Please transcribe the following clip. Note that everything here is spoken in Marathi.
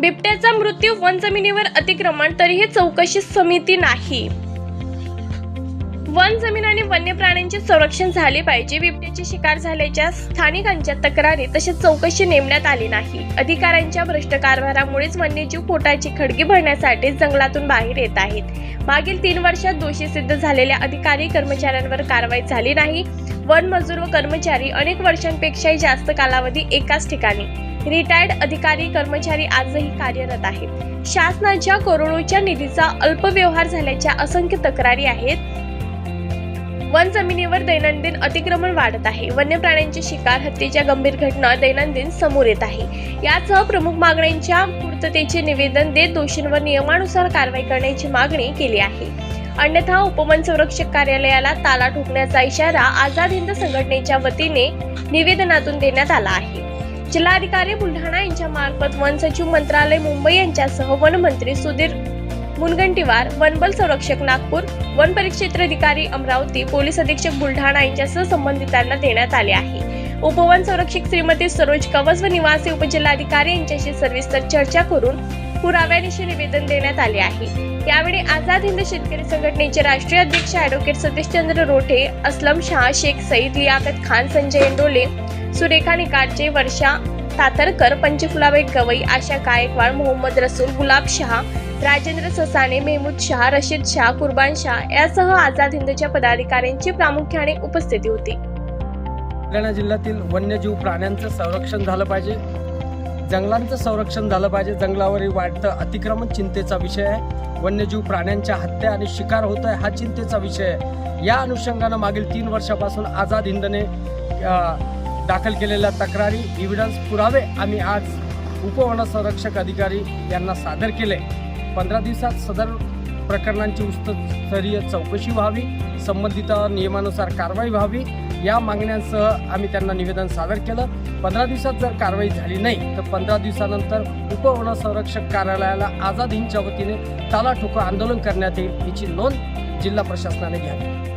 बिबट्याचा मृत्यू वन जमिनीवर अतिक्रमण तरीही चौकशी समिती नाही. वन जमीन आणि वन्य प्राण्यांचे संरक्षण झाले पाहिजे. बिबट्याची शिकार झाल्याच्या स्थानिकांच्या तक्रारी तसेच चौकशी नेमण्यात आली नाही. अधिकाऱ्यांच्या भ्रष्ट कारभारामुळेच वन्यजीव पोटाची खडगी भरण्यासाठी जंगलातून बाहेर येत आहेत. मागील तीन वर्षात दोषी सिद्ध झालेल्या अधिकारी कर्मचाऱ्यांवर कारवाई झाली नाही. वन मजूर व कर्मचारी अनेक वर्षांपेक्षाही जास्त कालावधी एकाच ठिकाणी रिटायर्ड अधिकारी कर्मचारी आजही कार्यरत आहेत. शासनाच्या कोरोनाच्या निधीचा अल्पव्यवहार झाल्याच्या असंख्य तक्रारी आहेत. वन जमिनीवर दैनंदिन अतिक्रमण वाढत आहे. वन्य प्राण्यांची शिकार हत्येच्या गंभीर घटना दैनंदिन समोर येत आहे. यासह प्रमुख मागण्यांच्या पूर्ततेचे निवेदन देत दोषींवर नियमानुसार कारवाई करण्याची मागणी केली आहे. अन्यथा उपवन संरक्षक कार्यालयाला ताला ठोकण्याचा इशारा आझाद हिंद संघटनेच्या वतीने निवेदनातून देण्यात आला आहे. जिल्हाधिकारी बुलढाणा यांच्या मार्फत वन सचिव मंत्रालय मुंबई यांच्यासह वनमंत्री सुधीर मुनगंटीवार वनबल संरक्षक नागपूर वन परिक्षेत्र अधिकारी अमरावती पोलीस अधीक्षक बुलढाणा यांच्यासह संबंधितांना देण्यात आले आहे. उपवन संरक्षक श्रीमती सरोज कवच व निवासी उपजिल्हाधिकारी यांच्याशी सविस्तर चर्चा करून पुराव्यानिशी निवेदन देण्यात आले आहे. यावेळी आझाद हिंद शेतकरी संघटनेचे राष्ट्रीय अध्यक्ष ॲडव्होकेट सतीशचंद्र रोठे असलम शाह शेख सईद लियाकत खान संजय डोले सुरेखा निकाटचे वर्षा तातरकर पंचफुलाबाई गवई आशा गायकवाड मोहम्मद रसूल गुलाब शहा राजेंद्र ससाने मेहमूद शहा रशीद शाह कुर्बान शाह यासह आझाद हिंदच्या पदाधिकाऱ्यांची प्रामुख्याने उपस्थिती होती. बुलढाणा जिल्ह्यातील वन्यजीव प्राण्यांचं संरक्षण झालं पाहिजे. जंगलांचं संरक्षण झालं पाहिजे. जंगलावरील वाढतं अतिक्रमण चिंतेचा विषय आहे. वन्यजीव प्राण्यांच्या हत्या आणि शिकार होत आहे हा चिंतेचा विषय आहे. या अनुषंगानं मागील तीन वर्षापासून आझाद हिंदने दाखल केलेल्या तक्रारी इव्हिडन्स पुरावे आम्ही आज उपवन संरक्षक अधिकारी यांना सादर केले. पंधरा दिवसात सदर प्रकरणांची उच्चस्तरीय चौकशी व्हावी संबंधित नियमानुसार कारवाई व्हावी या मागण्यांसह आम्ही त्यांना निवेदन सादर केलं. पंधरा दिवसात जर कारवाई झाली नाही तर पंधरा दिवसानंतर उपवन संरक्षक कार्यालयाला आझाद हिंदच्या वतीने ताला ठोको आंदोलन करण्यात येईल याची नोंद जिल्हा प्रशासनाने घ्यावी.